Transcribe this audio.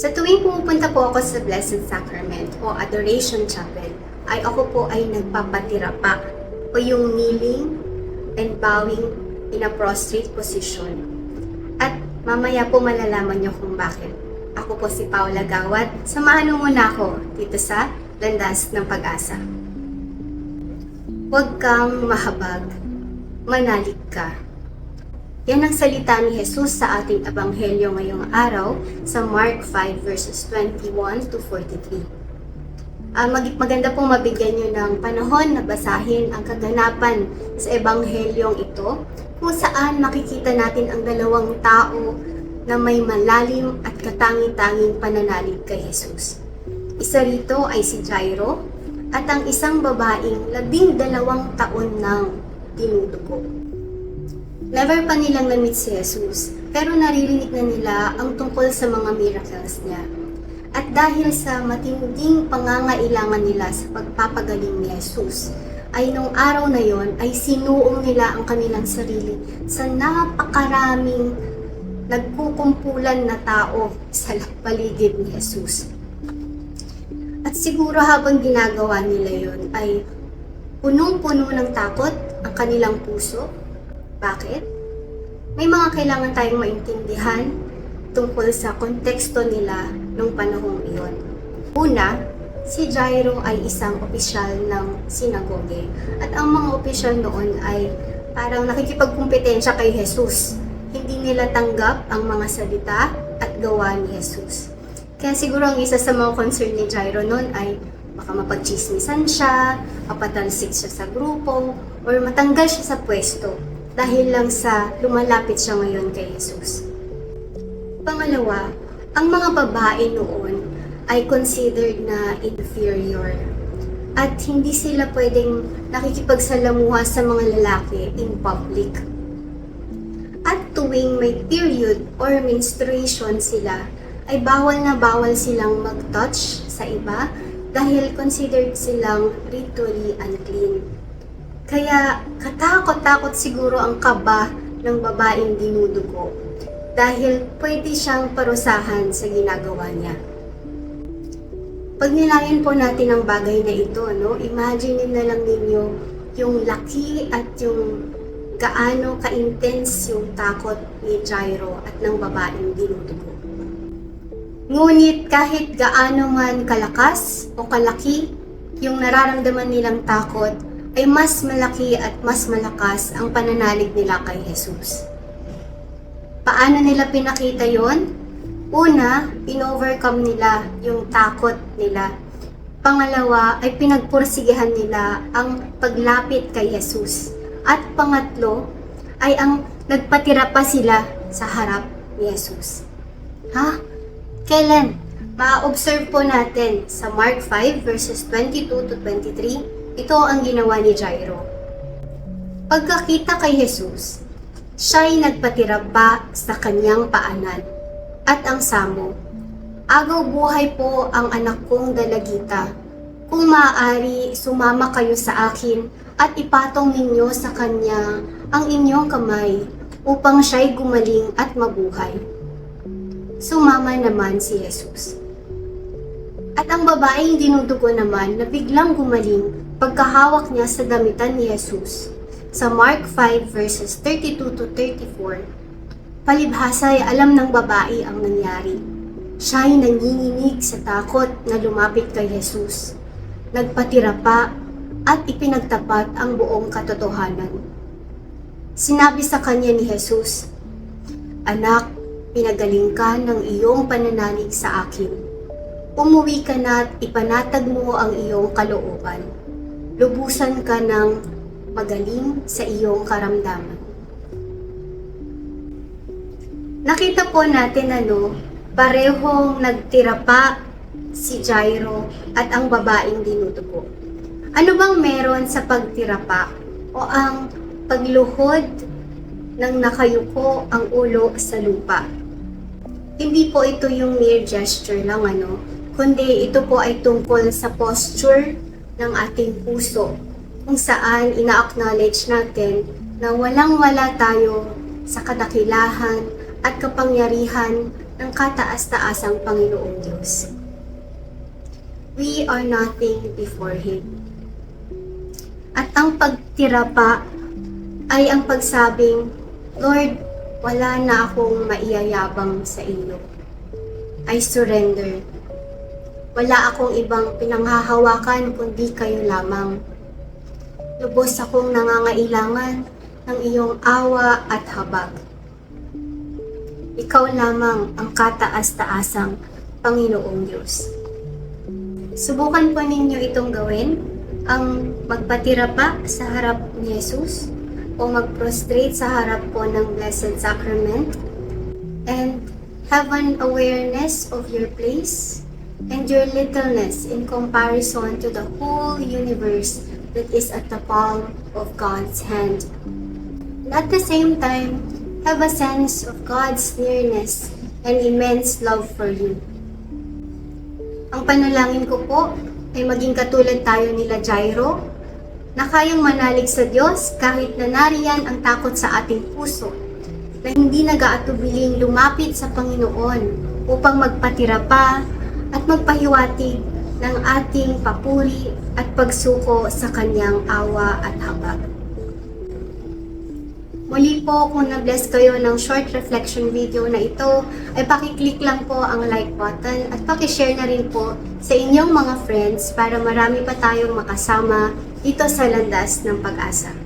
Sa tuwing pumupunta po ako sa Blessed Sacrament o Adoration Chapel, ay ako po ay nagpapatira pa o yung kneeling and bowing in a prostrate position. At mamaya po malalaman niyo kung bakit. Ako po si Paula Gawat. Samahan mo muna ako dito sa Landas ng Pag-asa. Huwag kang mahabag, manalig ka. Yan ang salita ni Jesus sa ating ebanghelyo ngayong araw sa Mark 5 verses 21 to 43. Ah, mag- maganda pong mabigyan nyo ng panahon na basahin ang kaganapan sa ebanghelyong ito kung saan makikita natin ang dalawang tao na may malalim at katangi-tanging pananalig kay Jesus. Isa rito ay si Jairo at ang isang babaeng labing dalawang taon nang dinudugo. Never pa nilang na-meet si Jesus, pero naririnig na nila ang tungkol sa mga miracles niya. At dahil sa matinding pangangailangan nila sa pagpapagaling ni Jesus, ay nung araw na yon ay sinuong nila ang kanilang sarili sa napakaraming nagkukumpulan na tao sa paligid ni Jesus. At siguro habang ginagawa nila yon ay punong-puno ng takot ang kanilang puso bakit? May mga kailangan tayong maintindihan tungkol sa konteksto nila nung panahong iyon. Una, si Jairo ay isang opisyal ng sinagoge at ang mga opisyal noon ay parang nakikipagkumpetensya kay Jesus. Hindi nila tanggap ang mga salita at gawa ni Jesus. Kaya siguro ang isa sa mga concern ni Jairo noon ay baka mapagchismisan siya, mapatalsik siya sa grupo, or matanggal siya sa pwesto dahil lang sa lumalapit siya ngayon kay Jesus. Pangalawa, ang mga babae noon ay considered na inferior at hindi sila pwedeng nakikipagsalamuha sa mga lalaki in public. At tuwing may period or menstruation sila, ay bawal na bawal silang mag-touch sa iba dahil considered silang ritually unclean. Kaya katakot-takot siguro ang kaba ng babaeng dinudugo dahil pwede siyang parusahan sa ginagawa niya. Pag nilayan po natin ang bagay na ito, no, imagine na lang ninyo yung laki at yung gaano ka-intense yung takot ni Jairo at ng babaeng dinudugo. Ngunit kahit gaano man kalakas o kalaki yung nararamdaman nilang takot, ay mas malaki at mas malakas ang pananalig nila kay Jesus. Paano nila pinakita yon? Una, in-overcome nila yung takot nila. Pangalawa, ay pinagpursigihan nila ang paglapit kay Jesus. At pangatlo, ay ang nagpatira pa sila sa harap ni Jesus. Ha? Kailan? Ma-observe po natin sa Mark 5 verses 22 to 23 ito ang ginawa ni Jairo. Pagkakita kay Jesus, siya'y nagpatira pa sa kanyang paanan at ang samo. Agaw buhay po ang anak kong dalagita. Kung maaari, sumama kayo sa akin at ipatong ninyo sa kanya ang inyong kamay upang siya'y gumaling at mabuhay. Sumama naman si Jesus. At ang babaeng dinudugo naman na biglang gumaling pagkahawak niya sa damitan ni Jesus. Sa Mark 5 verses 32 to 34, palibhasa ay alam ng babae ang nangyari. Siya ay nanginginig sa takot na lumapit kay Jesus. Nagpatira pa at ipinagtapat ang buong katotohanan. Sinabi sa kanya ni Jesus, Anak, pinagaling ka ng iyong pananalig sa akin. Umuwi ka na at ipanatag mo ang iyong kalooban lubusan ka ng magaling sa iyong karamdaman. Nakita po natin ano, parehong nagtira pa si Jairo at ang babaeng dinudugo. Ano bang meron sa pagtira pa o ang pagluhod ng nakayuko ang ulo sa lupa? Hindi po ito yung mere gesture lang ano, kundi ito po ay tungkol sa posture ng ating puso kung saan ina-acknowledge natin na walang-wala tayo sa kadakilahan at kapangyarihan ng kataas-taasang Panginoong Diyos. We are nothing before Him. At ang pagtira pa ay ang pagsabing, Lord, wala na akong maiyayabang sa inyo. I surrender. Wala akong ibang pinanghahawakan kundi kayo lamang. Lubos akong nangangailangan ng iyong awa at habag. Ikaw lamang ang kataas-taasang Panginoong Diyos. Subukan po ninyo itong gawin, ang magpatira pa sa harap ni Jesus o mag-prostrate sa harap po ng Blessed Sacrament and have an awareness of your place and your littleness in comparison to the whole universe that is at the palm of God's hand. And at the same time, have a sense of God's nearness and immense love for you. Ang panalangin ko po ay maging katulad tayo nila Jairo, na kayang manalig sa Diyos kahit na nariyan ang takot sa ating puso, na hindi nag-aatubiling lumapit sa Panginoon upang magpatira pa at magpahiwatig ng ating papuri at pagsuko sa kanyang awa at habag. Muli po, kung na-bless kayo ng short reflection video na ito, ay pakiclick lang po ang like button at pakishare na rin po sa inyong mga friends para marami pa tayong makasama dito sa landas ng pag-asa.